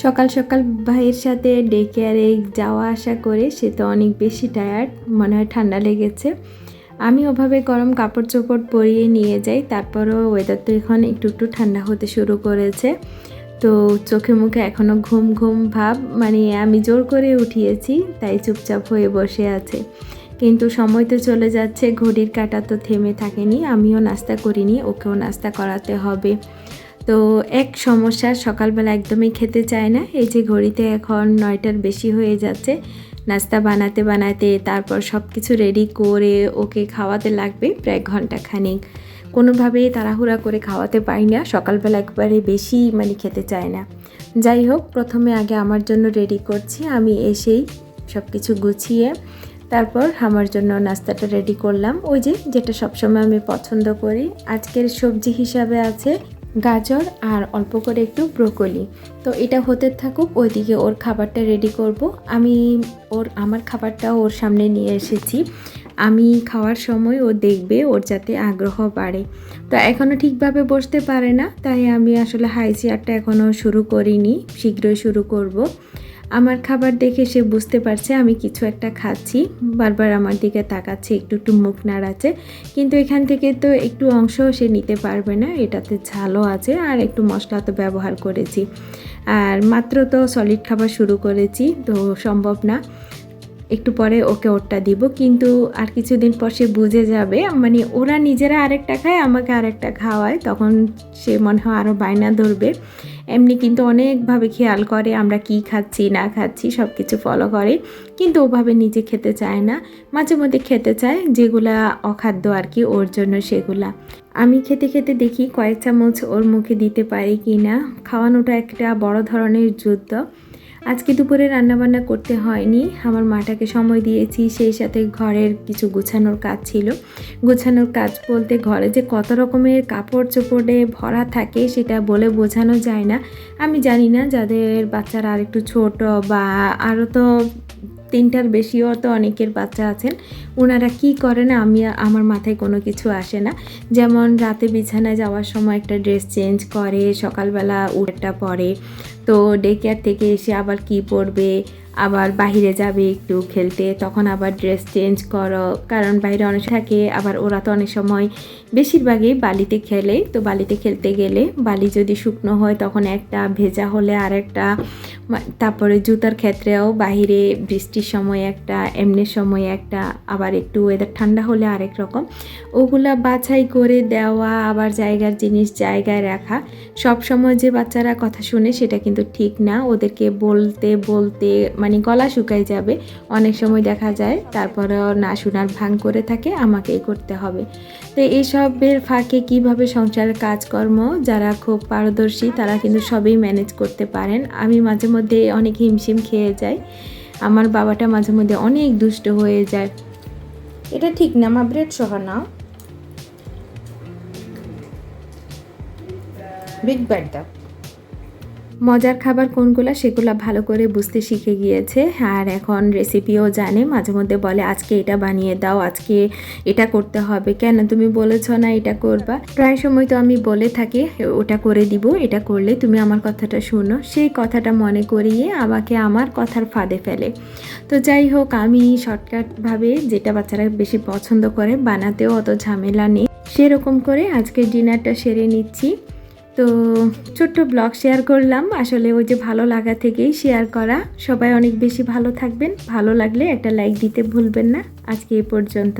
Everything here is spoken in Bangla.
সকাল সকাল ভাইয়ের সাথে ডে কেয়ারে যাওয়া আসা করে সে তো অনেক বেশি টায়ার্ড মনে হয় ঠান্ডা লেগেছে। আমি ওভাবে গরম কাপড় চোপড় পরিয়ে নিয়ে যাই, তারপরও ওয়েদার তো এখন একটু একটু ঠান্ডা হতে শুরু করেছে। তো চোখে মুখে এখনও ঘুম ঘুম ভাব মানে আমি জোর করে উঠিয়েছি, তাই চুপচাপ হয়ে বসে আছে। কিন্তু সময় তো চলে যাচ্ছে, ঘড়ির কাঁটা তো থেমে থাকেনি, আমিও নাস্তা করিনি, ওকেও নাস্তা করাতে হবে। তো এক সমস্যা, সকালবেলা একদমই খেতে চায় না। এই যে ঘড়িতে এখন নয়টার বেশি হয়ে যাচ্ছে, নাস্তা বানাতে বানাতে, তারপর সব কিছু রেডি করে ওকে খাওয়াতে লাগবে প্রায় ঘণ্টা খানিক কোনোভাবেই তাড়াহুড়া করে খাওয়াতে পারি না, সকালবেলা একবারে বেশি মানে খেতে চায় না। যাই হোক, প্রথমে আগে আমার জন্য রেডি করছি, আমি এসেই সব কিছু গুছিয়ে তারপর আমার জন্য নাস্তাটা রেডি করলাম। ওই যে যেটা সবসময় আমি পছন্দ করি, আজকের সবজি হিসাবে আছে গাজর আর অল্প করে একটু ব্রোকলি। তো এটা হতে থাকুক, ওইদিকে ওর খাবারটা রেডি করব। আমি ওর, আমার খাবারটা ওর সামনে নিয়ে এসেছি। আমি খাওয়ার সময় ও দেখবে ওর যাতে আগ্রহ বাড়ে। তো এখনও ঠিকভাবে বসতে পারে না, তাই আমি আসলে হাই চেয়ারটা এখনও শুরু করিনি, শীঘ্রই শুরু করব। আমার খাবার দেখে সে বুঝতে পারছে আমি কিছু একটা খাচ্ছি। বারবার আমার দিকে তাকাচ্ছে, একটু একটু মুখ নাড়াচ্ছে। কিন্তু এখান থেকে তো একটু অংশ সে নিতে পারবে না, এটাতে ঝালও আছে আর একটু মশলা তো ব্যবহার করেছি। আর মাত্র তো সলিড খাবার শুরু করেছি, তো সম্ভব না। একটু পরে ওকে ওরটা দিব, কিন্তু আর কিছুদিন পর সে বুঝে যাবে। মানে ওরা নিজেরা আরেকটা খায়, আমাকে আরেকটা খাওয়ায়, তখন সে মনে হয় আরও বায়না ধরবে। এমনি কিন্তু অনেকভাবে খেয়াল করে আমরা কি খাচ্ছি, না খাচ্ছি সব কিছু ফলো করে, কিন্তু ওভাবে নিজে খেতে চায় না। মাঝে মধ্যে খেতে চায়, যেগুলা অখাদ্য আর কি, ওর জন্য সেগুলা। আমি খেতে খেতে দেখি কয়েক চামচ ওর মুখে দিতে পারি কি না খাওয়ানোটা একটা বড় ধরনের যুদ্ধ। আজকে দুপুরে রান্নাবান্না করতে হয়নি। আমার মাটাকে সময় দিয়েছি, সেই সাথে ঘরের কিছু গুছানোর কাজ ছিল। গুছানোর কাজ বলতে ঘরে যে কত রকমের কাপড় চোপড়ে ভরা থাকে সেটা বলে বোঝানো যায় না। আমি জানি না যাদের বাচ্চারা আর একটু ছোট বা আরও তো তিনটার বেশিও তো অনেকের বাচ্চা আছেন। ওনারা কি করে না আমি, আমার মাথায় কোনো কিছু আসে না। যেমন রাতে বিছানায় যাওয়ার সময় একটা ড্রেস চেঞ্জ করে, সকালবেলা উঠটা পরে। তো ডে কেয়ার থেকে এসে আবার কি পরবে? আবার বাহিরে যাবে একটু খেলতে, তখন আবার ড্রেস চেঞ্জ করো। কারণ বাইরে অনেক থাকে, আবার ওরা তো অনেক সময় বেশিরভাগই বালিতে খেলে। তো বালিতে খেলতে গেলে বালি যদি শুকনো হয়, তখন একটা ভেজা হলে আর একটা তারপরে জুতার ক্ষেত্রেও বাহিরে বৃষ্টির সময় একটা এমনির সময় একটা, আবার একটু ওয়েদার ঠান্ডা হলে আরেক রকম। ওগুলা বাছাই করে দেওয়া, আবার জায়গার জিনিস জায়গায় রাখা। সব সময় যে বাচ্চারা কথা শুনে সেটা কিন্তু ঠিক না। ওদেরকে বলতে বলতে মানে গলা শুকাই যাবে। অনেক সময় দেখা যায় তারপরেও না শোনার ভাঙ করে থাকে, আমাকেই করতে হবে। তো এইসবের ফাঁকে কীভাবে সংসারের কাজকর্ম যারা খুব পারদর্শী তারা কিন্তু সবই ম্যানেজ করতে পারেন। আমি মাঝে মধ্যে অনেক হিমশিম খেয়ে যাই। আমার বাবাটা মাঝে মধ্যে অনেক দুষ্ট হয়ে যায়। এটা ঠিক না, মা ব্রেড সহ নাও। বিগ বাইট দাও। মজার খাবার কোনগুলো সেগুলো ভালো করে বুঝতে শিখে গিয়েছে। আর এখন রেসিপিও জানে, মাঝে মধ্যে বলে, আজকে এটা বানিয়ে দাও, আজকে এটা করতে হবে। কেন? তুমি বলেছ না এটা করবা। প্রায় সময় তো আমি বলে থাকি, ওটা করে দিব, এটা করলে তুমি আমার কথাটা শুনো। সেই কথাটা মনে করিয়ে আমাকে আমার কথার ফাঁদে ফেলে। তো যাই হোক, আমি শর্টকাটভাবে যেটা বাচ্চারা বেশি পছন্দ করে বানাতেও অত ঝামেলা নেই। সেরকম করে আজকে ডিনারটা সেরে নিচ্ছি। তো ছোট্ট ব্লগ শেয়ার করলাম। আসলে ওই যে ভালো লাগা থেকেই শেয়ার করা। সবাই অনেক বেশি ভালো থাকবেন। ভালো লাগলে একটা লাইক দিতে ভুলবেন না। আজকে এ পর্যন্ত।